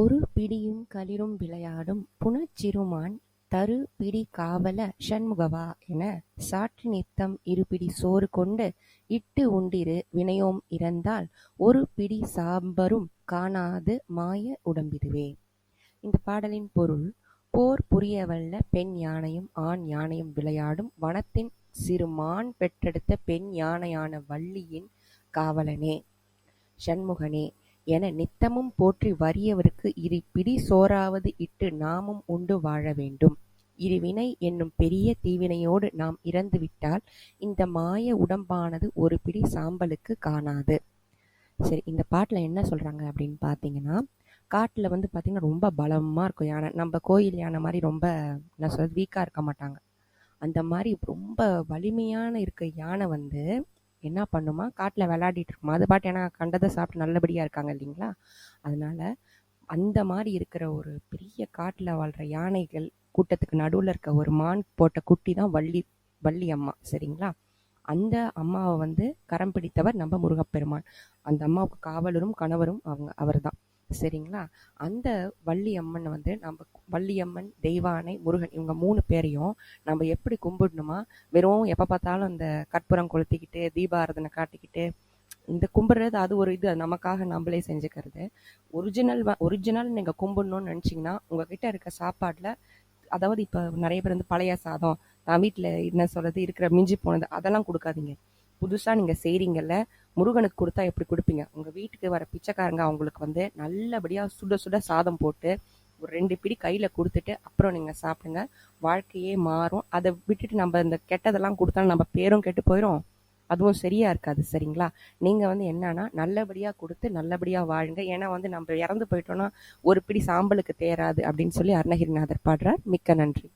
ஒரு பிடியும் களிறும் விளையாடும் புனச்சிறுமான் தரு பிடி காவல ஷண்முகவா என சாற்று நித்தம் இருபிடி சோறு கொண்டு இட்டு உண்டிரு வினையோம் இறந்தால் ஒரு பிடி சாம்பரும் காணாது மாய உடம்பிதுவே. இந்த பாடலின் பொருள் போர் புரியவல்ல பெண் யானையும் ஆண் யானையும் விளையாடும் வனத்தின் சிறு மான் பெற்றெடுத்த பெண் யானையான வள்ளியின் காவலனே. ஷண்முகனே என நித்தமும் போற்றி வறியவருக்கு இரு பிடி சோறாவது இட்டு நாமும் உண்டு வாழ வேண்டும். இருவினை என்னும் பெரிய தீவினையோடு நாம் இறந்துவிட்டால் இந்த மாய உடம்பானது ஒரு பிடி சாம்பலுக்கு காணாது. சரி இந்த பாட்டில் என்ன சொல்கிறாங்க அப்படின்னு பார்த்தீங்கன்னா காட்டில் வந்து பார்த்திங்கன்னா ரொம்ப பலமாக இருக்கும். யானை நம்ம கோயில் யானை மாதிரி ரொம்ப என்ன சொல்கிறது வீக்காக இருக்க மாட்டாங்க. அந்த மாதிரி ரொம்ப வலிமையான இருக்க யானை வந்து என்ன பண்ணுமா? காட்டில் விளையாடிட்டு இருக்குமா? அது பாட்டு ஏன்னா கண்டதை சாப்பிட்டு நல்லபடியாக இருக்காங்க இல்லைங்களா? அதனால அந்த மாதிரி இருக்கிற ஒரு பெரிய காட்டில் வாழ்கிற யானைகள் கூட்டத்துக்கு நடுவில் இருக்க ஒரு மான் போட்ட குட்டி தான் வள்ளி வள்ளி அம்மா சரிங்களா? அந்த அம்மாவை வந்து கரம் பிடித்தவர் நம்ம முருகப்பெருமான். அந்த அம்மாவுக்கு காவலரும் கணவரும் அவங்க அவர் தான் சரிங்களா? அந்த வள்ளி அம்மன் வந்து நம்ம வள்ளியம்மன் தெய்வானை முருகன் இவங்க மூணு பேரையும் நம்ம எப்படி கும்பிடணுமா? வெறும் எப்போ பார்த்தாலும் அந்த கற்பூரம் கொளுத்திக்கிட்டு தீபாரதனை காட்டிக்கிட்டு இந்த கும்பிட்றது அது ஒரு இது. நமக்காக நம்மளே செஞ்சுக்கிறது. ஒரிஜினல் ஒரிஜினல் நீங்கள் கும்பிடணும்னு நினச்சிங்கன்னா உங்ககிட்ட இருக்க சாப்பாட்டில் அதாவது இப்போ நிறைய பேர் வந்து பழைய சாதம் நான் வீட்டில் என்ன சொல்கிறது இருக்கிற மிஞ்சி போனது அதெல்லாம் கொடுக்காதீங்க. புதுசாக நீங்கள் செய்கிறீங்கல்ல முருகனுக்கு கொடுத்தா எப்படி கொடுப்பீங்க? உங்கள் வீட்டுக்கு வர பிச்சைக்காரங்க அவங்களுக்கு வந்து நல்லபடியாக சுட சுட சாதம் போட்டு ஒரு ரெண்டு பிடி கையில் கொடுத்துட்டு அப்புறம் நீங்கள் சாப்பிடுங்க. வாழ்க்கையே மாறும். அதை விட்டுட்டு நம்ம இந்த கெட்டதெல்லாம் கொடுத்தாலும் நம்ம பேரும் கெட்டு போயிடும் அதுவும் சரியா இருக்காது சரிங்களா? நீங்கள் வந்து என்னன்னா நல்லபடியாக கொடுத்து நல்லபடியாக வாழுங்க. ஏன்னா வந்து நம்ம இறந்து போயிட்டோம்னா ஒரு பிடி சாம்பலுக்கு தேராது அப்படின்னு சொல்லி அருணகிரிநாதர் பாடுறார். மிக்க நன்றி.